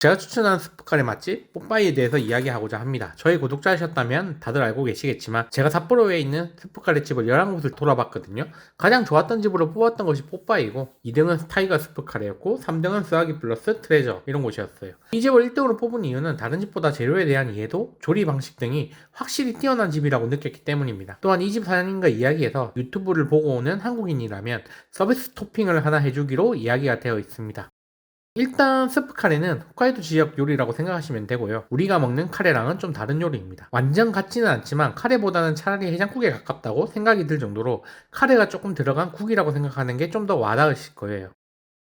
제가 추천한 스프카레 맛집 뽀빠이에 대해서 이야기하고자 합니다. 저희 구독자이셨다면 다들 알고 계시겠지만 제가 삿포로에 있는 스프카레 집을 11곳을 돌아봤거든요. 가장 좋았던 집으로 뽑았던 것이 뽀빠이고 2등은 타이거 스프카레였고 3등은 스와기 플러스 트레저 이런 곳이었어요. 이 집을 1등으로 뽑은 이유는 다른 집보다 재료에 대한 이해도 조리 방식 등이 확실히 뛰어난 집이라고 느꼈기 때문입니다. 또한 이 집 사장님과 이야기해서 유튜브를 보고 오는 한국인이라면 서비스 토핑을 하나 해주기로 이야기가 되어 있습니다. 일단 스프 카레는 홋카이도 지역 요리라고 생각하시면 되고요. 우리가 먹는 카레랑은 좀 다른 요리입니다. 완전 같지는 않지만 카레보다는 차라리 해장국에 가깝다고 생각이 들 정도로 카레가 조금 들어간 국이라고 생각하는 게 좀 더 와닿으실 거예요.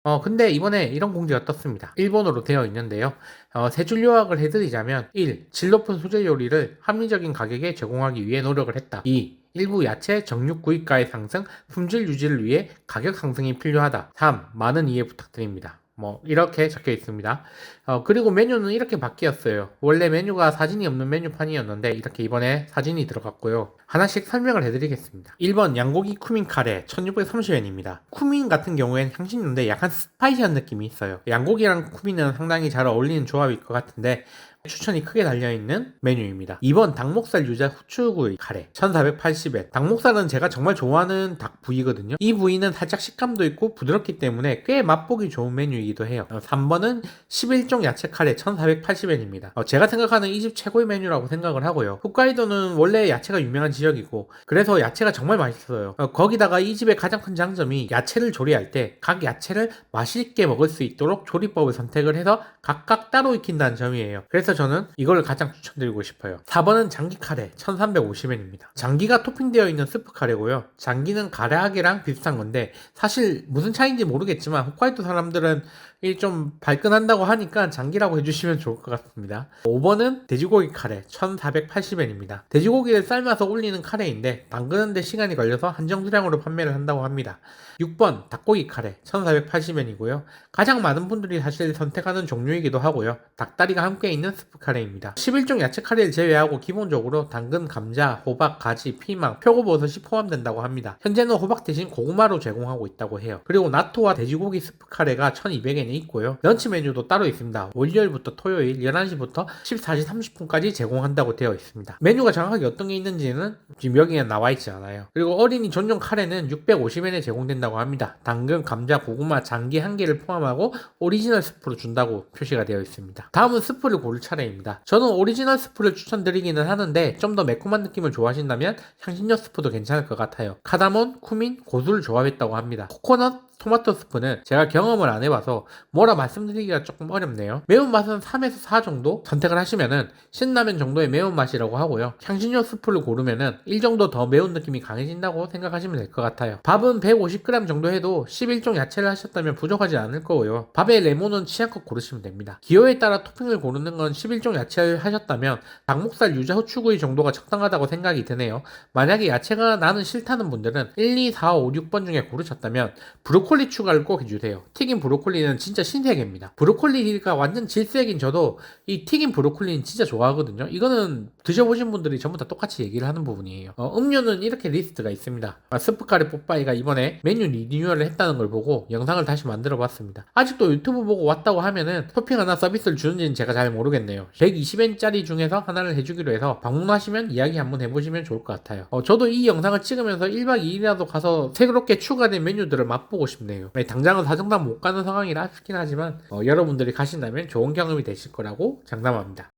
어, 근데 이번에 이런 공지가 떴습니다. 일본어로 되어 있는데요. 어, 세줄 요약을 해드리자면 1. 질 높은 소재 요리를 합리적인 가격에 제공하기 위해 노력을 했다. 2. 일부 야채 정육 구입가의 상승, 품질 유지를 위해 가격 상승이 필요하다. 3. 많은 이해 부탁드립니다. 뭐 이렇게 적혀 있습니다. 어, 그리고 메뉴는 이렇게 바뀌었어요. 원래 메뉴가 사진이 없는 메뉴판이었는데 이렇게 이번에 사진이 들어갔고요. 하나씩 설명을 해드리겠습니다. 1번 양고기 쿠민 카레 1630엔입니다. 쿠민 같은 경우엔 향신료인데 약간 스파이시한 느낌이 있어요. 양고기랑 쿠민은 상당히 잘 어울리는 조합일 것 같은데 추천이 크게 달려있는 메뉴입니다. 2번 닭목살 유자 후추구이 카레 1480엔 닭목살은 제가 정말 좋아하는 닭 부위거든요. 이 부위는 살짝 식감도 있고 부드럽기 때문에 꽤 맛보기 좋은 메뉴이기도 해요. 3번은 11종 야채 카레 1480엔입니다. 어, 제가 생각하는 이 집 최고의 메뉴라고 생각을 하고요. 홋카이도는 원래 야채가 유명한 지역이고 그래서 야채가 정말 맛있어요. 어, 거기다가 이 집의 가장 큰 장점이 야채를 조리할 때 각 야채를 맛있게 먹을 수 있도록 조리법을 선택을 해서 각각 따로 익힌다는 점이에요. 그래서 저는 이걸 가장 추천드리고 싶어요. 4번은 장기 카레 1350엔입니다. 장기가 토핑되어 있는 스프 카레고요. 장기는 가래하게랑 비슷한 건데 사실 무슨 차이인지 모르겠지만 홋카이도 사람들은 이 좀 발끈한다고 하니까 장기라고 해주시면 좋을 것 같습니다. 5번은 돼지고기 카레 1480엔입니다. 돼지고기를 삶아서 올리는 카레인데 담그는데 시간이 걸려서 한정 수량으로 판매를 한다고 합니다. 6번 닭고기 카레 1480엔이고요. 가장 많은 분들이 사실 선택하는 종류이기도 하고요. 닭다리가 함께 있는 스프 카레입니다. 11종 야채 카레를 제외하고 기본적으로 당근, 감자, 호박, 가지, 피망, 표고버섯이 포함된다고 합니다. 현재는 호박 대신 고구마로 제공하고 있다고 해요. 그리고 나토와 돼지고기 스프 카레가 1200엔 에 있고요. 런치 메뉴도 따로 있습니다. 월요일부터 토요일 11시부터 14시 30분까지 제공한다고 되어 있습니다. 메뉴가 정확하게 어떤 게 있는지는 지금 여기에 나와 있지 않아요. 그리고 어린이 전용 카레는 650엔에 제공된다고 합니다. 당근, 감자, 고구마, 장기 한 개를 포함하고 오리지널 스프로 준다고 표시가 되어 있습니다. 다음은 스프를 고를 차례입니다. 저는 오리지널 스프를 추천드리기는 하는데 좀 더 매콤한 느낌을 좋아하신다면 향신료 스프도 괜찮을 것 같아요. 카다몬, 쿠민, 고수를 조합했다고 합니다. 코코넛, 토마토 스프는 제가 경험을 안 해봐서 뭐라 말씀드리기가 조금 어렵네요. 매운맛은 3에서 4 정도 선택을 하시면은 신라면 정도의 매운맛이라고 하고요. 향신료 스프를 고르면은 1 정도 더 매운 느낌이 강해진다고 생각하시면 될 것 같아요. 밥은 150g 정도 해도 11종 야채를 하셨다면 부족하지 않을 거고요. 밥에 레몬은 취향껏 고르시면 됩니다. 기호에 따라 토핑을 고르는 건 11종 야채를 하셨다면 닭목살 유자 후추구이 정도가 적당하다고 생각이 드네요. 만약에 야채가 나는 싫다는 분들은 1, 2, 4, 5, 6번 중에 고르셨다면 브로콜리 추가를 꼭 해주세요. 튀긴 브로콜리는 진짜 신세계입니다. 브로콜리가 완전 질색인 저도 이 튀긴 브로콜리는 진짜 좋아하거든요. 이거는 드셔보신 분들이 전부 다 똑같이 얘기를 하는 부분이에요. 어, 음료는 이렇게 리스트가 있습니다. 아, 스프카레 뽀빠이가 이번에 메뉴 리뉴얼을 했다는 걸 보고 영상을 다시 만들어 봤습니다. 아직도 유튜브 보고 왔다고 하면은 토핑 하나 서비스를 주는지는 제가 잘 모르겠네요. 120엔짜리 중에서 하나를 해주기로 해서 방문하시면 이야기 한번 해보시면 좋을 것 같아요. 어, 저도 이 영상을 찍으면서 1박 2일이라도 가서 새롭게 추가된 메뉴들을 맛보고 싶네요. 네, 당장은 사정상 못 가는 상황이라 아쉽긴 하지만 어, 여러분들이 가신다면 좋은 경험이 되실 거라고 장담합니다.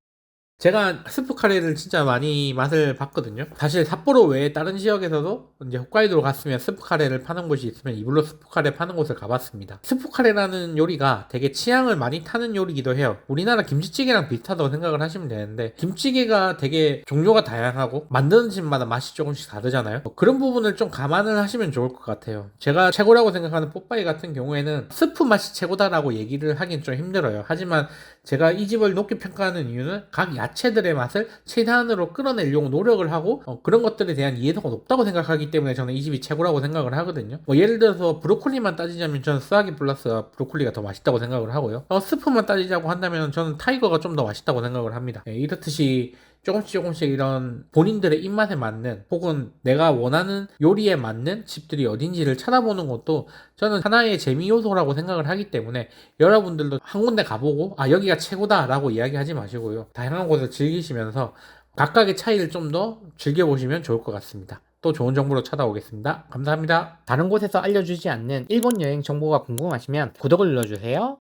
제가 스프 카레를 진짜 많이 맛을 봤거든요. 사실 삿포로 외에 다른 지역에서도 이제 홋카이도로 갔으면 스프 카레를 파는 곳이 있으면 이불로 스프 카레 파는 곳을 가봤습니다. 스프 카레라는 요리가 되게 취향을 많이 타는 요리기도 해요. 우리나라 김치찌개랑 비슷하다고 생각을 하시면 되는데 김치찌개가 되게 종류가 다양하고 만드는 집마다 맛이 조금씩 다르잖아요. 뭐 그런 부분을 좀 감안을 하시면 좋을 것 같아요. 제가 최고라고 생각하는 뽀빠이 같은 경우에는 스프 맛이 최고다라고 얘기를 하긴 좀 힘들어요. 하지만 제가 이 집을 높게 평가하는 이유는 각 야 채들의 맛을 최대한으로 끌어내려고 노력을 하고 어, 그런 것들에 대한 이해도가 높다고 생각하기 때문에 저는 이 집이 최고라고 생각을 하거든요. 뭐 예를 들어서 브로콜리만 따지자면 저는 스와기 플러스 브로콜리가 더 맛있다고 생각을 하고요. 어, 스프만 따지자고 한다면 저는 타이거가 좀 더 맛있다고 생각을 합니다. 예, 이렇듯이 조금씩 조금씩 이런 본인들의 입맛에 맞는 혹은 내가 원하는 요리에 맞는 집들이 어딘지를 찾아보는 것도 저는 하나의 재미 요소라고 생각을 하기 때문에 여러분들도 한 군데 가보고 아 여기가 최고다라고 이야기하지 마시고요 다양한 곳을 즐기시면서 각각의 차이를 좀 더 즐겨보시면 좋을 것 같습니다. 또 좋은 정보로 찾아오겠습니다. 감사합니다. 다른 곳에서 알려주지 않는 일본 여행 정보가 궁금하시면 구독을 눌러주세요.